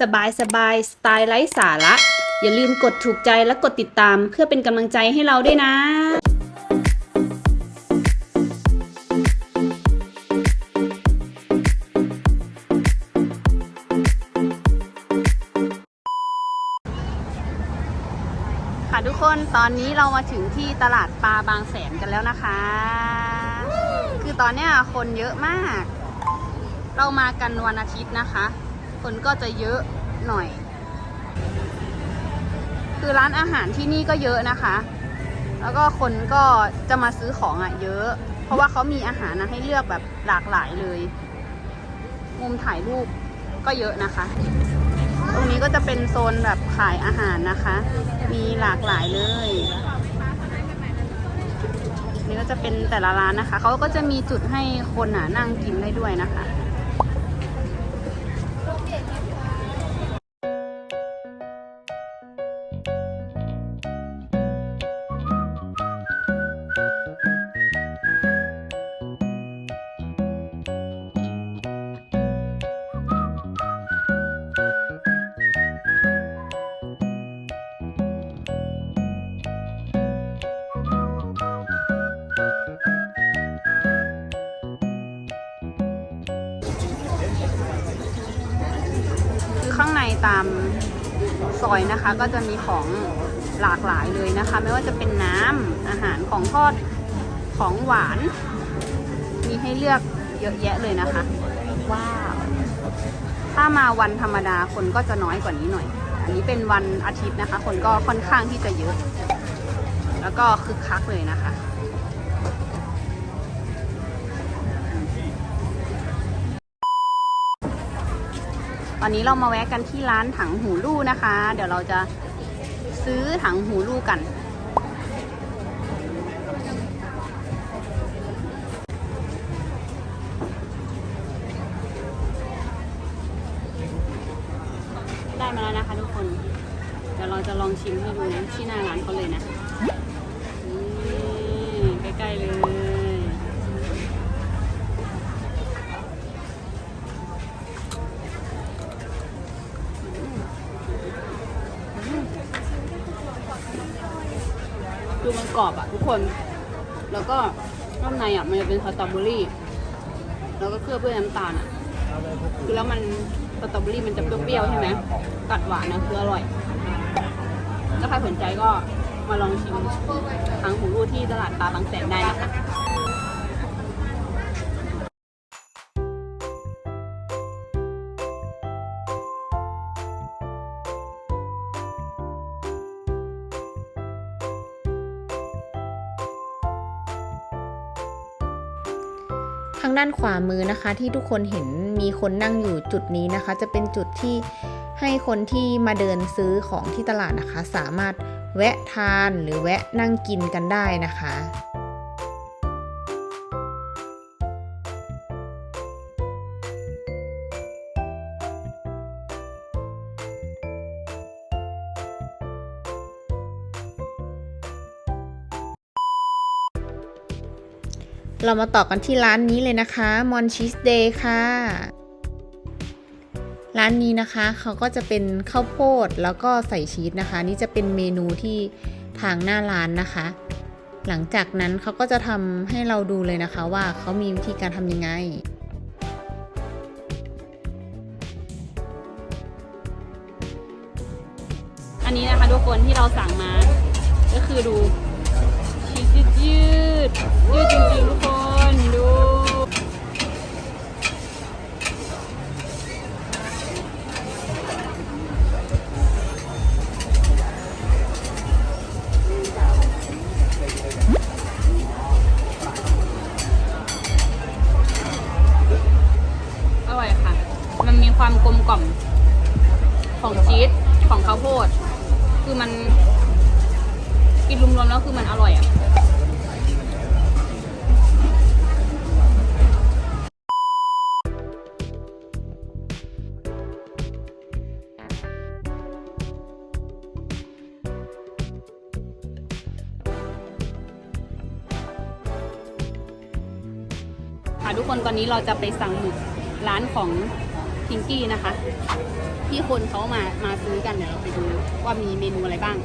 สบายสบายสไตล์ไร้สาระ อย่าลืมกดถูกใจและกดติดตามเพื่อเป็นกำลังใจให้เราด้วยนะค่ะทุกคนตอนนี้เรามาถึงที่ตลาดปลาบางแสนกันแล้วนะคะ คือตอนเนี้ยคนเยอะมาก เรามากันวันอาทิตย์นะคะ คนก็จะเยอะหน่อย คือร้านอาหารที่นี่ก็เยอะนะคะ แล้วก็คนก็จะมาซื้อของอะ่ะเยอะ เพราะว่าเขามีอาหารนะให้เลือกแบบหลากหลายเลย มุมถ่ายรูปก็เยอะนะคะ ตรงนี้ก็จะเป็นโซนแบบขายอาหารนะคะ มีหลากหลายเลยนี่ก็จะเป็นแต่ละร้านนะคะ เขาก็จะมีจุดให้คนอะนั่งกินได้ด้วยนะคะ ตามซอยนะคะ ก็จะมีของหลากหลายเลยนะคะ ไม่ว่าจะเป็นน้ำอาหารของทอดของหวาน มีให้เลือกเยอะแยะเลยนะคะ ว้าว ถ้ามาวันธรรมดาคนก็จะน้อยกว่านี้หน่อย อันนี้เป็นวันอาทิตย์นะคะ คนก็ค่อนข้างที่จะเยอะ แล้วก็คึกคักเลยนะคะ ตอนนี้เรามาแวะกันที่ร้านถังหูลู่นะคะ เดี๋ยวเราจะซื้อถังหูลู่กัน ได้มาแล้วนะคะทุกคน เดี๋ยวเราจะลองชิมให้ดูนะที่หน้าร้านเขาเลยนะ คน แล้วก็ข้างในอะมันจะเป็นสตรอเบอรี่ แล้วก็เคลือบด้วยน้ำตาลอะคือแล้วมันสตรอเบอรี่มันจะเปรี้ยวๆใช่ไหมกัดหวานนะคืออร่อย ถ้าใครสนใจก็มาลองชิมทางหูรูที่ตลาดปลาบางแสนได้นะคะ ทางด้านขวามือนะคะที่ทุกคนเห็นมีคนนั่งอยู่จุดนี้นะคะ จะเป็นจุดที่ให้คนที่มาเดินซื้อของที่ตลาดนะคะ สามารถแวะทานหรือแวะนั่งกินกันได้นะคะ เรามาต่อกันที่ร้านนี้เลยนะคะมอนชีสเดย์ค่ะ ร้านนี้นะคะเขาก็จะเป็นข้าวโพดแล้วก็ใส่ชีสนะคะ นี่จะเป็นเมนูที่ทางหน้าร้านนะคะ หลังจากนั้นเขาก็จะทำให้เราดูเลยนะคะว่าเขามีวิธีการทำยังไงอันนี้นะคะทุกคนที่เราสั่งมา ก็คือดู ยืด ยืดจริงๆทุกคนดู อร่อยค่ะ มันมีความกลมกล่อม ของชีสของข้าวโพด คือมันกินรวมๆแล้วคือมันอร่อยอะ ค่ะทุกคนตอนนี้เราจะไปสั่งหมึกร้านของพิงกี้นะคะที่คนเขามามาซื้อกันเดี๋ยวเราไปดูว่ามีเมนูอะไรบ้าง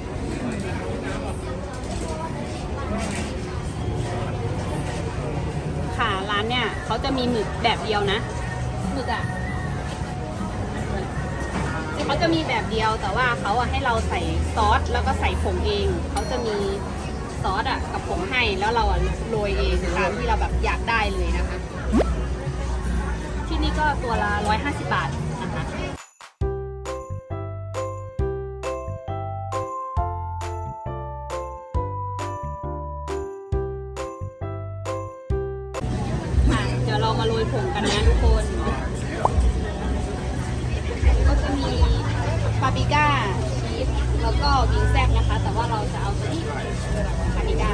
ค่ะร้านเนี่ยเขาจะมีหมึกแบบเดียวนะหมึกอะ่ะคือเขาจะมีแบบเดียวแต่ว่าเขาอะให้เราใส่ซอสแล้วก็ใส่ผงเองเขาจะมีซอสอะกับผงให้แล้วเราอะโรยเองตามที่เราแบบอยากได้เลยนะคะ ก็ตัวละ 150 บาทนะคะค่ะเดี๋ยวเรามาโรยผงกันนะทุกคน ก็จะมีปาปริก้าชีสแล้วก็วิงแซบนะคะ แต่ว่าเราจะเอาตัวนี้ปาปริก้า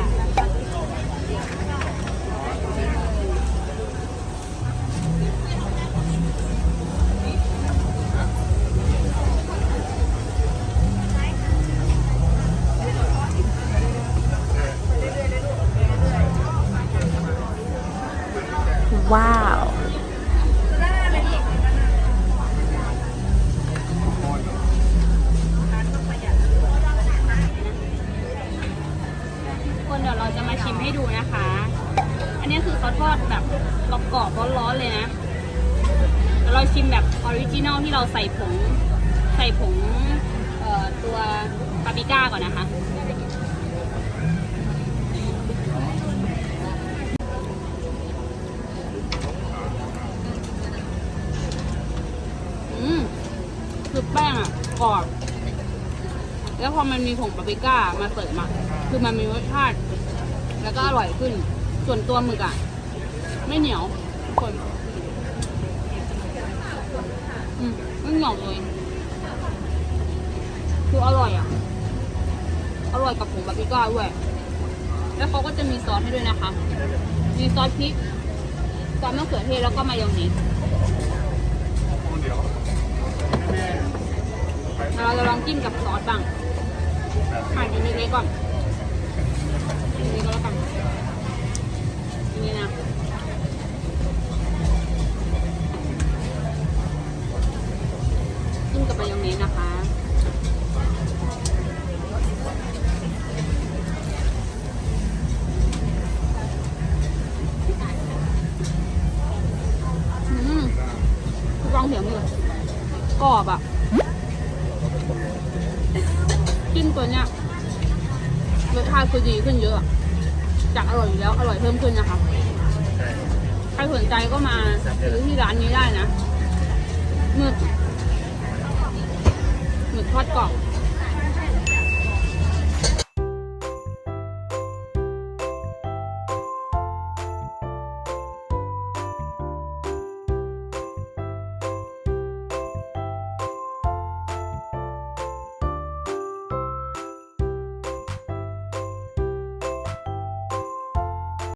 ว้าว คนเดี๋ยวเราจะมาชิมให้ดูนะคะ อันนี้คือเขาทอดแบบกรอบๆร้อนๆเลยนะเดี๋ยวเราชิมแบบออริจินอลที่เราใส่ผง ใส่ผงตัวปาปริก้าก่อนนะคะ พอมันมีผงปาปริก้ามาเสริมอะคือมันมีรสชาติ แล้วก็อร่อยขึ้น ส่วนตัวหมึกอะไม่เหนียวทุกคนอืมไม่เหนียวเลยคืออร่อยอะอร่อยกับผงปาปริก้าด้วยแล้วเขาก็จะมีซอสให้ด้วยนะคะ มีซอสพริก ซอสมะเขือเทศแล้วก็มายองเนสเราจะลองจิ้มกับซอสบ้าง หั่นกินเล็กๆก่อนกินเล็กก็แล้วกันอันนี้นะจิ้มกับมายองเนสนะคะอืมคือฟังเสียงเลยกรอบอะ จากอร่อยอยู่แล้วอร่อยเพิ่มขึ้นนะคะ ใครสนใจก็มาซื้อที่ร้านนี้ได้นะหมึกหมึกทอดกรอบ